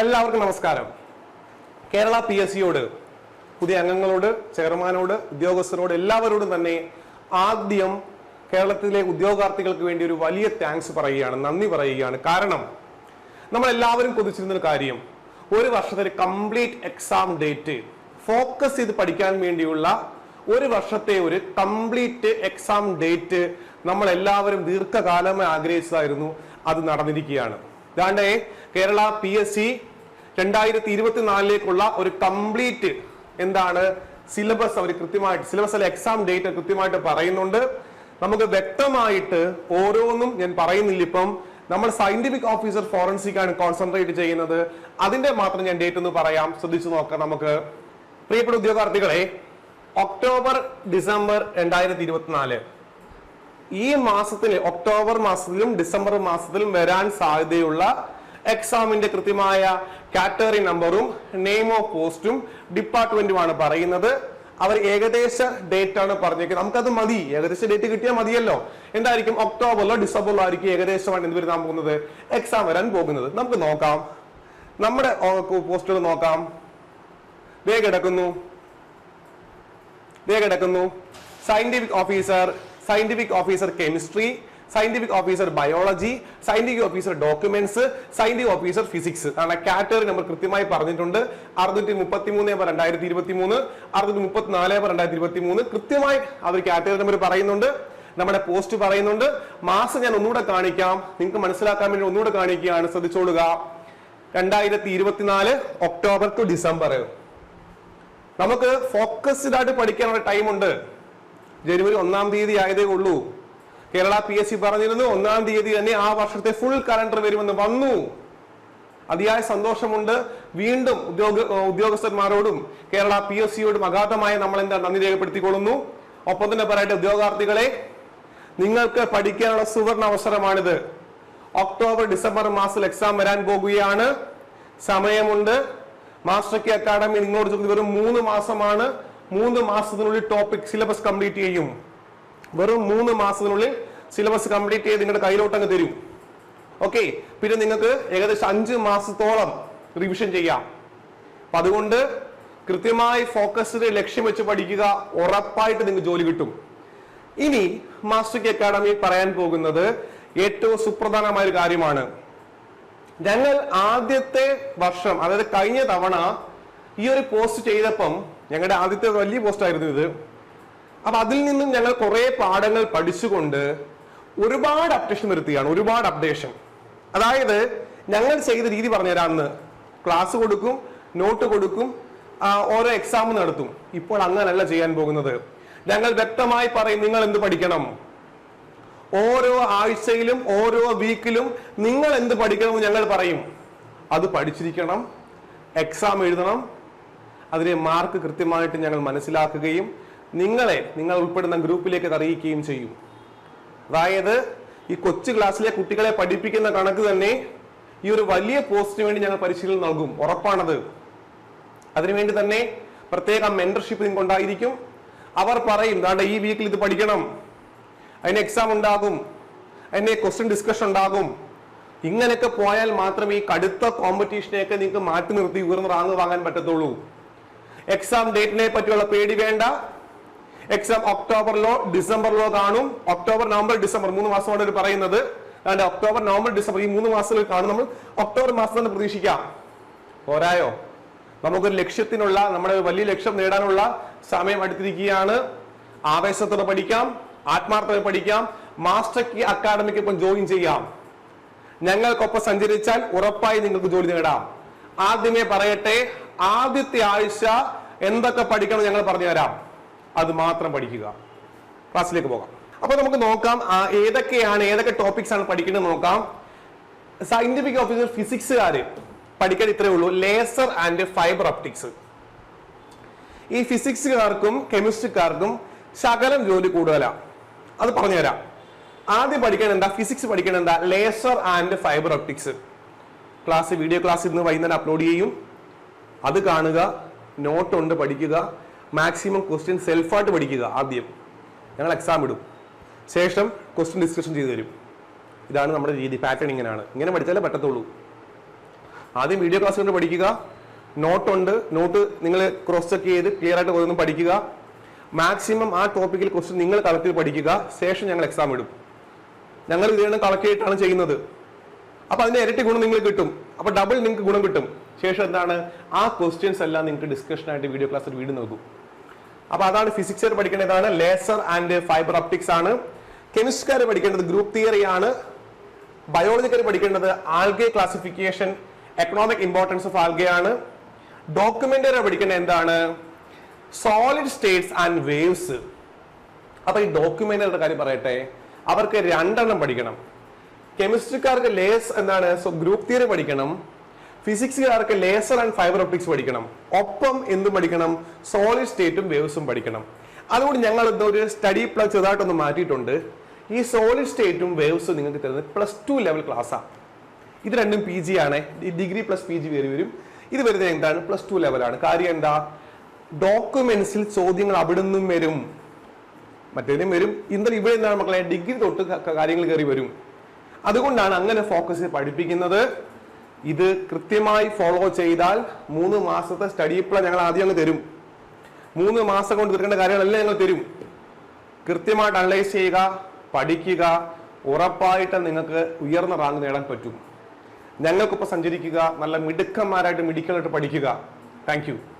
എല്ലാവർക്കും നമസ്കാരം. Kerala P S സിയോട് പുതിയ അംഗങ്ങളോട് ചെയർമാനോട് ഉദ്യോഗസ്ഥരോട് എല്ലാവരോടും തന്നെ ആദ്യം കേരളത്തിലെ ഉദ്യോഗാർത്ഥികൾക്ക് വേണ്ടി ഒരു വലിയ താങ്ക്സ് പറയുകയാണ് നന്ദി പറയുകയാണ്. കാരണം നമ്മൾ എല്ലാവരും കൊതിച്ചിരുന്ന ഒരു കാര്യം ഒരു വർഷത്തെ ഒരു കംപ്ലീറ്റ് എക്സാം ഡേറ്റ് ഫോക്കസ് ചെയ്ത് പഠിക്കാൻ വേണ്ടിയുള്ള ഒരു വർഷത്തെ ഒരു കംപ്ലീറ്റ് എക്സാം ഡേറ്റ് നമ്മൾ എല്ലാവരും ദീർഘകാലമായി ആഗ്രഹിച്ചതായിരുന്നു അത് നടന്നിരിക്കുകയാണ്. ഇതാണ്ടേ കേരള പി എസ് സി രണ്ടായിരത്തി ഇരുപത്തിനാലിലേക്കുള്ള ഒരു കംപ്ലീറ്റ് എന്താണ് സിലബസ് അവർ കൃത്യമായിട്ട് സിലബസ് അല്ല എക്സാം ഡേറ്റ് കൃത്യമായിട്ട് പറയുന്നുണ്ട്. നമുക്ക് വ്യക്തമായിട്ട് ഓരോന്നും ഞാൻ പറയുന്നില്ല ഇപ്പം. നമ്മൾ സയന്റിഫിക് ഓഫീസർ ഫോറൻസിക് ആണ് കോൺസെൻട്രേറ്റ് ചെയ്യുന്നത്. അതിന്റെ മാത്രം ഞാൻ ഡേറ്റ് ഒന്ന് പറയാം. ശ്രദ്ധിച്ചു നോക്കാം നമുക്ക്. പ്രിയപ്പെട്ട ഉദ്യോഗാർത്ഥികളെ ഒക്ടോബർ ഡിസംബർ രണ്ടായിരത്തി ഇരുപത്തിനാല് ഈ മാസത്തിൽ ഒക്ടോബർ മാസത്തിലും ഡിസംബർ മാസത്തിലും വരാൻ സാധ്യതയുള്ള എക്സാമിന്റെ കൃത്യമായ കാറ്റഗറി നമ്പറും നെയിം ഓഫ് പോസ്റ്റും ഡിപ്പാർട്ട്മെന്റുമാണ് പറയുന്നത്. അവർ ഏകദേശ ഡേറ്റ് ആണ് പറഞ്ഞേക്കുന്നത്. നമുക്കത് മതി. ഏകദേശ ഡേറ്റ് കിട്ടിയാൽ മതിയല്ലോ. എന്തായിരിക്കും? ഒക്ടോബറിലോ ഡിസംബറിലോ ആയിരിക്കും ഏകദേശമാണ് എന്ത് വരാൻ പോകുന്നത്? എക്സാം വരാൻ പോകുന്നത്. നമുക്ക് നോക്കാം. നമ്മുടെ പോസ്റ്റുകൾ നോക്കാം. ദേ കിടക്കുന്നു ദേ കിടക്കുന്നു scientific officer scientific officer chemistry scientific officer biology scientific officer documents scientific officer physics ആണ് കാറ്റഗറി നമ്മൾ കൃത്യമായി പറഞ്ഞിട്ടുണ്ട്. അറുന്നൂറ്റി മുപ്പത്തി മൂന്ന് രണ്ടായിരത്തി ഇരുപത്തി മൂന്ന് അറുന്നൂറ്റി മുപ്പത്തിനാല് രണ്ടായിരത്തി ഇരുപത്തി മൂന്ന് കൃത്യമായി അവർ കാറ്റഗറി നമ്പർ പറയുന്നുണ്ട്. നമ്മുടെ പോസ്റ്റ് പറയുന്നുണ്ട്. മാസം ഞാൻ ഒന്നുകൂടെ കാണിക്കാം. നിങ്ങൾക്ക് മനസ്സിലാക്കാൻ വേണ്ടി ഒന്നുകൂടെ കാണിക്കുകയാണ്. ശ്രദ്ധിച്ചോളുക. രണ്ടായിരത്തി ഇരുപത്തിനാല് ഒക്ടോബർ ടു ഡിസംബർ നമുക്ക് ഫോക്കസ്ഡ് ആയിട്ട് പഠിക്കാനുള്ള ഉണ്ട്. ജനുവരി ഒന്നാം തീയതി ആയതേ ഉള്ളൂ. കേരള പി എസ് സി പറഞ്ഞിരുന്നു ഒന്നാം തീയതി തന്നെ ആ വർഷത്തെ ഫുൾ കലണ്ടർ വരുമെന്ന് വന്നു. അതിയായ സന്തോഷമുണ്ട്. വീണ്ടും ഉദ്യോഗ ഉദ്യോഗസ്ഥന്മാരോടും കേരള പി എസ് സിയോടും അഗാധമായ നമ്മൾ എന്താ നന്ദി രേഖപ്പെടുത്തിക്കൊള്ളുന്നു. ഒപ്പം തന്നെ പറയട്ടെ ഉദ്യോഗാർത്ഥികളെ നിങ്ങൾക്ക് പഠിക്കാനുള്ള സുവർണ അവസരമാണിത്. ഒക്ടോബർ ഡിസംബർ മാസത്തിൽ എക്സാം വരാൻ പോകുകയാണ്. സമയമുണ്ട്. മാസ്റ്റർ കെ അക്കാഡമി നിങ്ങളോട് ചോദിക്കുന്നത് വെറും മൂന്ന് മാസമാണ്. മൂന്ന് മാസത്തിനുള്ളിൽ ടോപ്പിക് സിലബസ് കംപ്ലീറ്റ് ചെയ്യും. വെറും മൂന്ന് മാസത്തിനുള്ളിൽ സിലബസ് കംപ്ലീറ്റ് ചെയ്ത് നിങ്ങളുടെ കയ്യിലോട്ട് അങ്ങ് തരും. ഓക്കെ പിന്നെ നിങ്ങൾക്ക് ഏകദേശം അഞ്ച് മാസത്തോളം റിവിഷൻ ചെയ്യാം. അപ്പൊ അതുകൊണ്ട് കൃത്യമായി ഫോക്കസ്ഡ് ലക്ഷ്യം വെച്ച് പഠിക്കുക ഉറപ്പായിട്ട് നിങ്ങൾക്ക് ജോലി കിട്ടും. ഇനി മാസ്റ്റർ അക്കാഡമി പറയാൻ പോകുന്നത് ഏറ്റവും സുപ്രധാനമായ ഒരു കാര്യമാണ്. ഞങ്ങൾ ആദ്യത്തെ വർഷം അതായത് കഴിഞ്ഞ തവണ ഈ ഒരു പോസ്റ്റ് ചെയ്തപ്പം ഞങ്ങളുടെ ആദ്യത്തെ വലിയ പോസ്റ്റ് ആയിരുന്നു ഇത്. അപ്പൊ അതിൽ നിന്നും ഞങ്ങൾ കുറെ പാഠങ്ങൾ പഠിച്ചുകൊണ്ട് ഒരുപാട് അപ്ഡേഷൻ വരുത്തുകയാണ് ഒരുപാട് അപ്ഡേഷൻ. അതായത് ഞങ്ങൾ ചെയ്ത രീതി പറഞ്ഞുതരാമെന്ന് ക്ലാസ് കൊടുക്കും നോട്ട് കൊടുക്കും ഓരോ എക്സാം നടത്തും. ഇപ്പോൾ അങ്ങനല്ല ചെയ്യാൻ പോകുന്നത്. ഞങ്ങൾ വ്യക്തമായി പറയും നിങ്ങൾ എന്ത് പഠിക്കണം? ഓരോ ആഴ്ചയിലും ഓരോ വീക്കിലും നിങ്ങൾ എന്ത് പഠിക്കണമെന്ന് ഞങ്ങൾ പറയും. അത് പഠിച്ചിരിക്കണം എക്സാം എഴുതണം അതിലെ മാർക്ക് കൃത്യമായിട്ട് ഞങ്ങൾ മനസ്സിലാക്കുകയും നിങ്ങളെ നിങ്ങൾ ഉൾപ്പെടുന്ന ഗ്രൂപ്പിലേക്ക് അറിയിക്കുകയും ചെയ്യും. അതായത് ഈ കൊച്ചു ക്ലാസ്സിലെ കുട്ടികളെ പഠിപ്പിക്കുന്ന കണക്ക് തന്നെ ഈ ഒരു വലിയ പോസ്റ്റിന് വേണ്ടി ഞങ്ങൾ പരിശീലനം നൽകും. ഉറപ്പാണത്. അതിനുവേണ്ടി തന്നെ പ്രത്യേക മെന്റർഷിപ്പ് നിങ്ങൾക്ക് ഉണ്ടായിരിക്കും. അവർ പറയും ദാണ്ട ഈ വീക്കിൽ ഇത് പഠിക്കണം. അതിന് എക്സാം ഉണ്ടാകും. അതിന് ക്വസ്റ്റ്യൻ ഡിസ്കഷൻ ഉണ്ടാകും. ഇങ്ങനെയൊക്കെ പോയാൽ മാത്രമേ ഈ കടുത്ത കോമ്പറ്റീഷനെയൊക്കെ നിങ്ങൾക്ക് മാറ്റി നിർത്തി ഉയർന്ന റാങ്ക് വാങ്ങാൻ പറ്റത്തുള്ളൂ. എക്സാം ഡേറ്റിനെ പറ്റിയുള്ള പേടി വേണ്ട. എക്സാം ഒക്ടോബറിലോ ഡിസംബറിലോ കാണും. ഒക്ടോബർ നവംബർ ഡിസംബർ മൂന്ന് മാസമാണ് ഇവർ പറയുന്നത്. അതായത് ഒക്ടോബർ നവംബർ ഡിസംബർ ഈ മൂന്ന് മാസത്തിൽ കാണും. നമ്മൾ ഒക്ടോബർ മാസം തന്നെ പ്രതീക്ഷിക്കാം. പോരായോ? നമുക്കൊരു ലക്ഷ്യത്തിനുള്ള നമ്മുടെ വലിയ ലക്ഷ്യം നേടാനുള്ള സമയം അടുത്തിരിക്കുകയാണ്. ആവേശത്തോടെ പഠിക്കാം. ആത്മാർത്ഥത പഠിക്കാം. മാസ്റ്റർ കി അക്കാഡമിക്ക് ഇപ്പം ജോയിൻ ചെയ്യാം. ഞങ്ങൾക്കൊപ്പം സഞ്ചരിച്ചാൽ ഉറപ്പായി നിങ്ങൾക്ക് ജോലി നേടാം. ആദ്യമേ പറയട്ടെ ആദ്യത്തെ ആഴ്ച എന്തൊക്കെ പഠിക്കണം ഞങ്ങൾ പറഞ്ഞു തരാം അത് മാത്രം പഠിക്കുക. ക്ലാസ്സിലേക്ക് പോകാം. അപ്പൊ നമുക്ക് നോക്കാം ഏതൊക്കെയാണ് ഏതൊക്കെ ടോപ്പിക്സ് ആണ് പഠിക്കേണ്ടത് നോക്കാം. സയന്റിഫിക് ഓഫീസർ ഫിസിക്സുകാര് പഠിക്കാൻ ഇത്രേ ഉള്ളൂ. ലേസർ ആൻഡ് ഫൈബർ ഒപ്റ്റിക്സ് ഈ ഫിസിക്സുകാർക്കും കെമിസ്ട്രിക്കാർക്കും ശകലം ജോലി കൂടുതലാണ് അത് പറഞ്ഞുതരാം. ആദ്യം പഠിക്കാൻ എന്താ? ഫിസിക്സ് പഠിക്കാൻ എന്താ? Laser and fibre optics class video class ഇന്ന് വൈകുന്നേരം അപ്ലോഡ് ചെയ്യും. അത് കാണുക നോട്ടുണ്ട് പഠിക്കുക മാക്സിമം ക്വസ്റ്റ്യൻ സെൽഫായിട്ട് പഠിക്കുക ആദ്യം. ഞങ്ങൾ എക്സാം ഇടും. ശേഷം ക്വസ്റ്റ്യൻ ഡിസ്കഷൻ ചെയ്തു തരും. ഇതാണ് നമ്മുടെ രീതി പാറ്റേൺ ഇങ്ങനെയാണ്. ഇങ്ങനെ പഠിച്ചാലേ പറ്റത്തുള്ളൂ. ആദ്യം വീഡിയോ ക്ലാസ് കൊണ്ട് പഠിക്കുക. നോട്ടുണ്ട് നോട്ട് നിങ്ങൾ ക്രോസ് ചെക്ക് ചെയ്ത് ക്ലിയർ ആയിട്ട് ഓരോന്നും പഠിക്കുക. മാക്സിമം ആ ടോപ്പിക്കിൽ ക്വസ്റ്റ്യൻ നിങ്ങൾ കളക്ട് പഠിക്കുക. ശേഷം ഞങ്ങൾ എക്സാം ഇടും. ഞങ്ങൾ ഇത് കളക്ട് ചെയ്തിട്ടാണ് ചെയ്യുന്നത്. അപ്പൊ അതിന്റെ ഇരട്ടി ഗുണം നിങ്ങൾ കിട്ടും. അപ്പൊ ഡബിൾ നിങ്ങൾക്ക് ഗുണം കിട്ടും. ശേഷം എന്താണ്? ആ ക്വസ്റ്റ്യൻസ് എല്ലാം നിങ്ങൾക്ക് ഡിസ്കഷൻ ആയിട്ട് വീഡിയോ ക്ലാസ്സിൽ വീട് നോക്കും. അപ്പൊ അതാണ് ഫിസിക്സ് പഠിക്കേണ്ടതാണ്. ലേസർ ആൻഡ് ഫൈബർ ഒപ്റ്റിക്സ് ആണ്. കെമിസ്ട്രിക്കാർ പഠിക്കേണ്ടത് ഗ്രൂപ്പ് തിയറി ആണ്. ബയോളജിക്കാർ പഠിക്കേണ്ടത് algae classification economic importance of algae ആണ്. ഡോക്യുമെന്ററി പഠിക്കേണ്ടത് എന്താണ്? സോളിഡ് സ്റ്റേറ്റ്സ് ആൻഡ് വേവ്സ് അപ്പൊ ഈ ഡോക്യുമെന്ററിയുടെ കാര്യം പറയട്ടെ. അവർക്ക് രണ്ടെണ്ണം പഠിക്കണം. കെമിസ്ട്രിക്കാർക്ക് ലേസ് എന്താണ്? സോ ഗ്രൂപ്പ് തിയറി പഠിക്കണം. ഫിസിക്സുകാർക്ക് ലേസർ ആൻഡ് ഫൈബർ ഒപ്റ്റിക്സ് പഠിക്കണം. ഒപ്പം എന്തും പഠിക്കണം? സോളിഡ് സ്റ്റേറ്റും വേവ്സും പഠിക്കണം. അതുകൊണ്ട് ഞങ്ങൾ എന്തോ ഒരു സ്റ്റഡി പ്ലസ് ചെറുതായിട്ടൊന്ന് മാറ്റിയിട്ടുണ്ട്. ഈ സോളിഡ് സ്റ്റേറ്റും വേവ്സും നിങ്ങൾക്ക് തരുന്നത് പ്ലസ് ടു ലെവൽ ക്ലാസ്സാണ് ഇത് രണ്ടും പി ജി ആണ്. ഡിഗ്രി പ്ലസ് പി ജി വരെ വരും. ഇത് വരുന്നത് എന്താണ്? പ്ലസ് ടു ലെവലാണ് കാര്യം എന്താ? ഡോക്യുമെന്റ്സിൽ ചോദ്യങ്ങൾ അവിടെ നിന്നും വരും. മറ്റേതും വരും. ഇന്നലെ ഇവിടെ എന്താണ് മക്കളെ ഡിഗ്രി തൊട്ട് കാര്യങ്ങൾ കയറി വരും. അതുകൊണ്ടാണ് അങ്ങനെ ഫോക്കസ് ചെയ്ത് പഠിപ്പിക്കുന്നത്. ഇത് കൃത്യമായി ഫോളോ ചെയ്താൽ മൂന്ന് മാസത്തെ സ്റ്റഡി പ്ലാൻ ഞങ്ങൾ ആദ്യം അങ്ങ് തരും. മൂന്ന് മാസം കൊണ്ട് തീർക്കേണ്ട കാര്യങ്ങളെല്ലാം ഞങ്ങൾ തരും. കൃത്യമായിട്ട് അനലൈസ് ചെയ്യുക പഠിക്കുക ഉറപ്പായിട്ട് നിങ്ങൾക്ക് ഉയർന്ന റാങ്ക് നേടാൻ പറ്റും. ഞങ്ങൾക്കൊപ്പം സഞ്ചരിക്കുക നല്ല മിടുക്കന്മാരായിട്ട് മിടുക്കലായിട്ട് പഠിക്കുക. താങ്ക്